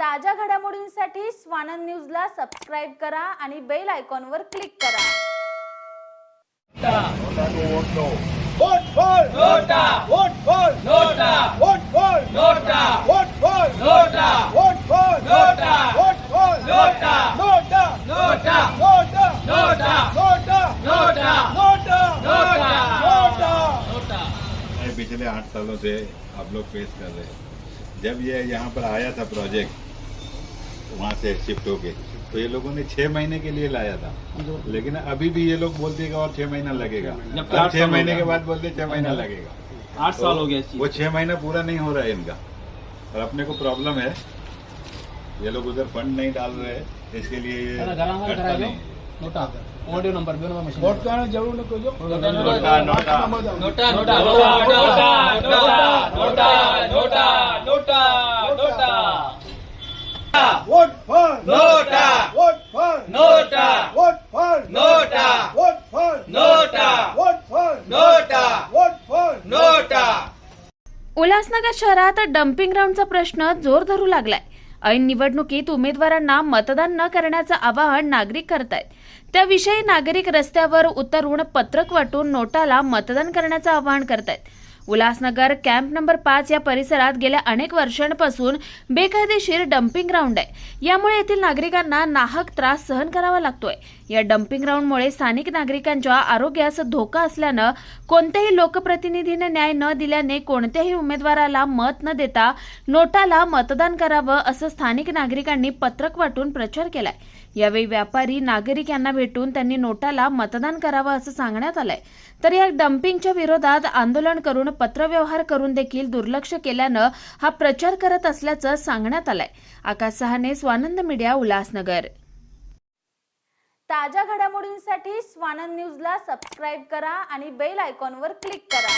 ताज्या घडामोडींसाठी स्वानंद न्यूजला सबस्क्राईब करा आणि बेल आयकॉनवर क्लिक करा पिछले आठ सालों से आप लोग फेस कर रहे हैं जब ये यहाँ पर आया था प्रोजेक्ट वहाँ से शिफ्ट हो गए तो ये लोगों ने छः महीने के लिए लाया था। लेकिन अभी भी ये लोग बोलते हैं और छः महीना लगेगा। छः महीने के बाद बोलते छः महीना लगेगा। आठ साल तो हो गया वो छः महीना पूरा नहीं हो रहा है इनका। और अपने को प्रॉब्लम है। ये लोग उधर फंड नहीं डाल रहे इसके लिए ये ज़रूर नोटा नोटा नोटा नोटा नोटा नोटा नोटा नोटा नोटा नोटा नोटा नोटा नोटा उल्हासनगर शहरात डम्पिंग ग्राउंडचा प्रश्न जोर धरू लागलाय. ऐन निवडणुकीत उमेदवारांना मतदान न करण्याचं आवाहन नागरिक करतायत. त्याविषयी नागरिक रस्त्यावर उतरून पत्रक वाटून नोटाला मतदान करण्याचं आवाहन करतायत. उल्हासनगर कॅम्प नंबर पाच या परिसरात गेल्या अनेक वर्षांपासून बेकायदेशीर डम्पिंग ग्राउंड आहे. यामुळे येथील नागरिकांना नाहक त्रास सहन करावा लागतोय. या डम्पिंग ग्राउंडमुळे स्थानिक नागरिकांच्या आरोग्यास धोका असल्यानं कोणत्याही लोकप्रतिनिधीने न्याय न दिल्याने कोणत्याही उमेदवाराला मत न देता नोटाला मतदान करावं असं स्थानिक नागरिकांनी पत्रक वाटून प्रचार केलाय. यावेळी व्यापारी नागरिक यांना भेटून त्यांनी नोटाला मतदान करावं असं सांगण्यात आलंय. तर या डम्पिंगच्या विरोधात आंदोलन करून पत्रव्यवहार करून देखील दुर्लक्ष केल्यानं हा प्रचार करत असल्याचं सांगण्यात आलंय. आकाश सहाने स्वानंद मीडिया उल्हासनगर. ताज्या घडामोडींसाठी स्वानंद न्यूजला सबस्क्राईब करा आणि बेल आयकॉनवर क्लिक करा.